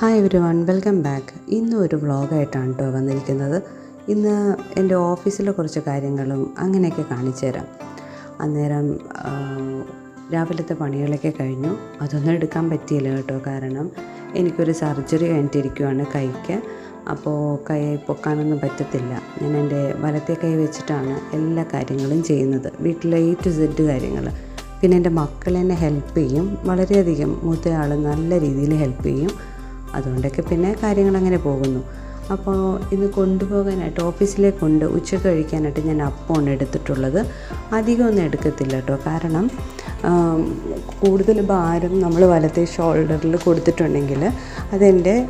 Hi everyone welcome back ഇന്ന് ഒരു വ്ളോഗായിട്ടാണ് കേട്ടോ വന്നിരിക്കുന്നത്. ഇന്ന് എന്റെ ഓഫീസിലെ കുറച്ച് കാര്യങ്ങളും അങ്ങനെയൊക്കെ കാണിച്ചു തരാം. അന്നേരം രാവിലത്തെ പണികളൊക്കെ കഴിഞ്ഞു. അതൊന്നും എടുക്കാൻ പറ്റിയില്ല കേട്ടോ. കാരണം എനിക്കൊരു സർജറി കഴിഞ്ഞിട്ടിരിക്കുവാണ് കൈക്ക്. അപ്പോൾ കൈ പൊക്കാനൊന്നും പറ്റത്തില്ല. ഞാൻ എന്റെ വലത്തെ കൈ വെച്ചിട്ടാണ് എല്ലാ കാര്യങ്ങളും ചെയ്യുന്നത്. വീട്ടിലെ എ ടു സെഡ് കാര്യങ്ങൾ. പിന്നെ എന്റെ മക്കൾ എന്നെ ഹെൽപ്പ് ചെയ്യും. വളരെയധികം മൂത്തയാൾ നല്ല രീതിയിൽ ഹെൽപ്പ് ചെയ്യും. അതുകൊണ്ടൊക്കെ പിന്നെ കാര്യങ്ങൾ അങ്ങനെ പോകുന്നു. അപ്പോൾ ഇന്ന് കൊണ്ടുപോകാനായിട്ട് ഓഫീസിലേക്ക് കൊണ്ട് ഉച്ചയ്ക്ക് കഴിക്കാനായിട്ട് ഞാൻ അപ്പമാണ് എടുത്തിട്ടുള്ളത്. അധികമൊന്നും എടുക്കത്തില്ല കേട്ടോ. കാരണം കൂടുതൽ ഭാരം നമ്മൾ വലത്തെ ഷോൾഡറിൽ കൊടുത്തിട്ടുണ്ടെങ്കിൽ അതെന്റെ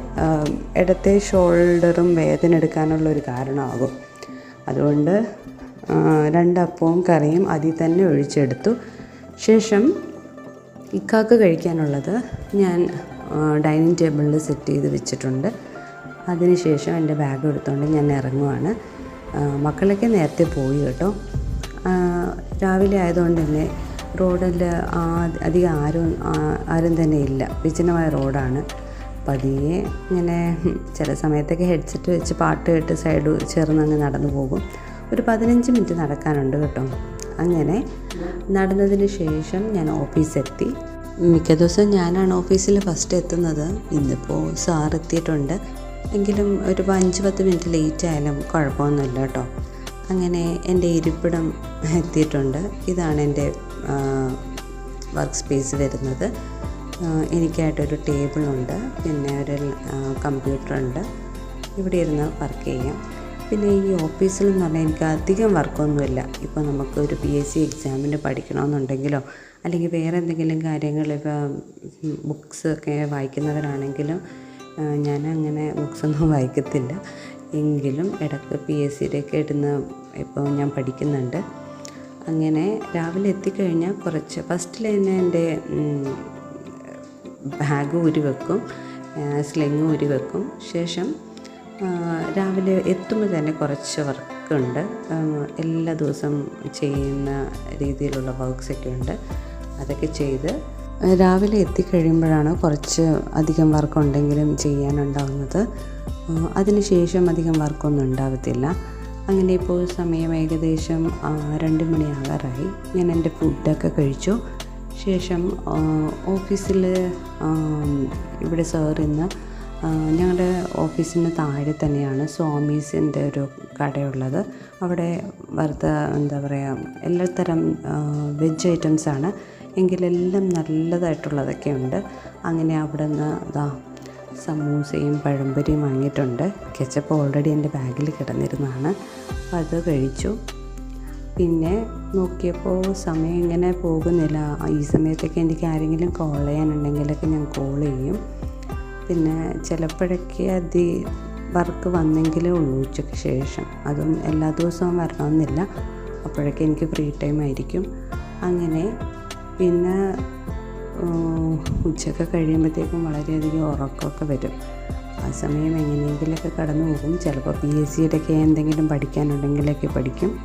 ഇടത്തെ ഷോൾഡറും വേദന എടുക്കാനുള്ള ഒരു കാരണമാകും. അതുകൊണ്ട് രണ്ടപ്പവും കറിയും അതിൽ തന്നെ ഒഴിച്ചെടുത്തു. ശേഷം ഇക്കാക്ക് കഴിക്കാനുള്ളത് ഞാൻ ഡൈനിങ് ടേബിളിൽ സെറ്റ് ചെയ്ത് വെച്ചിട്ടുണ്ട്. അതിനുശേഷം എന്റെ ബാഗ് എടുത്തുകൊണ്ട് ഞാൻ ഇറങ്ങുവാണ്. മക്കളൊക്കെ നേരത്തെ പോയി കേട്ടോ. രാവിലെ ആയതുകൊണ്ട് തന്നെ റോഡിൽ അധികം ആരും ആരും തന്നെ ഇല്ല. വിജനമായ റോഡാണ്. പതിയെ ഇങ്ങനെ ചില സമയത്തൊക്കെ ഹെഡ്സെറ്റ് വെച്ച് പാട്ട് കേട്ട് സൈഡ് ചേർന്ന് അങ്ങ് നടന്നു പോകും. ഒരു പതിനഞ്ച് മിനിറ്റ് നടക്കാനുണ്ട് കേട്ടോ. അങ്ങനെ നടന്നതിന് ശേഷം ഞാൻ ഓഫീസെത്തി മിക്ക ദിവസം ഞാനാണ് ഓഫീസിൽ ഫസ്റ്റ് എത്തുന്നത്. ഇന്നിപ്പോൾ സാർ എത്തിയിട്ടുണ്ട്. എങ്കിലും ഒരു അഞ്ച് പത്ത് മിനിറ്റ് ലേറ്റ് ആയാലും കുഴപ്പമൊന്നുമില്ല കേട്ടോ. അങ്ങനെ എന്റെ ഇരിപ്പിടം എത്തിയിട്ടുണ്ട്. ഇതാണ് എന്റെ വർക്ക് സ്പേസ് വരുന്നത്. എനിക്കായിട്ടൊരു ടേബിളുണ്ട് പിന്നെ ഒരു കമ്പ്യൂട്ടറുണ്ട് ഇവിടെ ഇരുന്ന് വർക്ക് ചെയ്യാം. പിന്നെ ഈ ഓഫീസിൽ എന്ന് പറഞ്ഞാൽ എനിക്ക് അധികം വർക്കൊന്നുമില്ല. ഇപ്പോൾ നമുക്ക് ഒരു പി എസ് സി എക്സാമിന് പഠിക്കണമെന്നുണ്ടെങ്കിലോ അല്ലെങ്കിൽ വേറെ എന്തെങ്കിലും കാര്യങ്ങൾ ഇപ്പോൾ ബുക്സ് ഒക്കെ വായിക്കുന്നവരാണെങ്കിലും ഞാൻ അങ്ങനെ ബുക്സൊന്നും വായിക്കത്തില്ല. എങ്കിലും ഇടയ്ക്ക് പി എസ് സിയുടെയൊക്കെ ഇടുന്ന ഇപ്പോൾ ഞാൻ പഠിക്കുന്നുണ്ട്. അങ്ങനെ രാവിലെ എത്തിക്കഴിഞ്ഞാൽ കുറച്ച് ഫസ്റ്റിൽ തന്നെ എന്റെ ബാഗ് ഊരി വെക്കും സ്ലിങ് ഊരി വെക്കും ശേഷം രാവിലെ എത്തുമ്പോൾ തന്നെ കുറച്ച് വർക്കുണ്ട്. എല്ലാ ദിവസവും ചെയ്യുന്ന രീതിയിലുള്ള വർക്ക്സൊക്കെ ഉണ്ട്. അതൊക്കെ ചെയ്ത് രാവിലെ എത്തിക്കഴിയുമ്പോഴാണ് കുറച്ച് അധികം വർക്കുണ്ടെങ്കിലും ചെയ്യാനുണ്ടാവുന്നത്. ആ, അതിനുശേഷം അധികം വർക്കൊന്നും ഉണ്ടാവത്തില്ല. അങ്ങനെ ഇപ്പോൾ സമയം ഏകദേശം രണ്ട് മണിയാകാറായി. ഞാൻ എന്റെ ഫുഡൊക്കെ കഴിച്ചു. ശേഷം ഓഫീസിൽ ഇവിടെ സാർ ഇന്ന് ഞങ്ങളുടെ ഓഫീസിന് താഴെ തന്നെയാണ് സ്വാമീസിന്റെ ഒരു കടയുള്ളത്. അവിടെ വറുത്ത എന്താ പറയുക തരം വെജ് ഐറ്റംസാണ് എങ്കിലെല്ലാം നല്ലതായിട്ടുള്ളതൊക്കെ ഉണ്ട് അങ്ങനെ അവിടെ നിന്ന് ഇതാ സമൂസയും പഴംപൊരിയും വാങ്ങിയിട്ടുണ്ട്. കെച്ചപ്പ് ഓൾറെഡി എന്റെ ബാഗിൽ കിടന്നിരുന്നതാണ്. അപ്പോൾ അത് കഴിച്ചു. പിന്നെ നോക്കിയപ്പോൾ സമയം ഇങ്ങനെ പോകുന്നില്ല. ഈ സമയത്തൊക്കെ എനിക്ക് ആരെങ്കിലും കോൾ ചെയ്യാനുണ്ടെങ്കിലൊക്കെ ഞാൻ കോൾ ചെയ്യും. പിന്നെ ചിലപ്പോഴൊക്കെ അതി വർക്ക് വന്നെങ്കിലേ ഉള്ളൂ ഉച്ചയ്ക്ക് ശേഷം. അതും എല്ലാ ദിവസവും വരണമെന്നില്ല. അപ്പോഴൊക്കെ എനിക്ക് ഫ്രീ ടൈം ആയിരിക്കും. അങ്ങനെ പിന്നെ ഉച്ചയ്ക്ക് കഴിയുമ്പോഴത്തേക്കും വളരെയധികം ഉറക്കമൊക്കെ വരും. ആ സമയം എങ്ങനെയെങ്കിലൊക്കെ കടന്നു പോകും. ചിലപ്പോൾ പി എസ് സിയുടെയൊക്കെ എന്തെങ്കിലും പഠിക്കാനുണ്ടെങ്കിലൊക്കെ പഠിക്കും.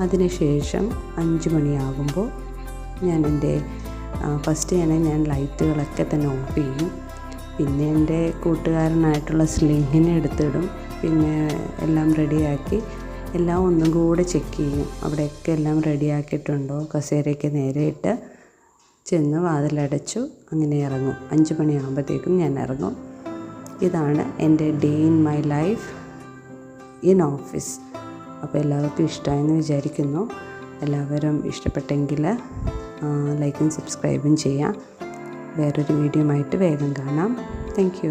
അതിനുശേഷം അഞ്ച് മണിയാകുമ്പോൾ ഞാൻ എന്റെ ഫസ്റ്റ് തന്നെ ഞാൻ ലൈറ്റുകളൊക്കെ തന്നെ ഓഫ് ചെയ്യും. പിന്നെ എന്റെ കൂട്ടുകാരനായിട്ടുള്ള സ്ലിങ്ങിനെ എടുത്തിടും. പിന്നെ എല്ലാം റെഡിയാക്കി എല്ലാം ഒന്നും കൂടെ ചെക്ക് ചെയ്യും. അവിടെയൊക്കെ എല്ലാം റെഡിയാക്കിയിട്ടുണ്ടോ? കസേരയ്ക്ക് നേരെ ഇട്ട് ചെന്ന് വാതിലടച്ചു. അങ്ങനെ ഇറങ്ങും. അഞ്ച് മണിയാകുമ്പോഴത്തേക്കും ഞാൻ ഇറങ്ങും. ഇതാണ് എന്റെ day in my life in office. അപ്പോൾ എല്ലാവർക്കും ഇഷ്ടമായെന്ന് വിചാരിക്കുന്നു. എല്ലാവരും ഇഷ്ടപ്പെട്ടെങ്കിൽ ലൈക്കും സബ്സ്ക്രൈബും ചെയ്യാം വേറൊരു വീഡിയോ ആയിട്ട് വേഗം കാണാം. താങ്ക്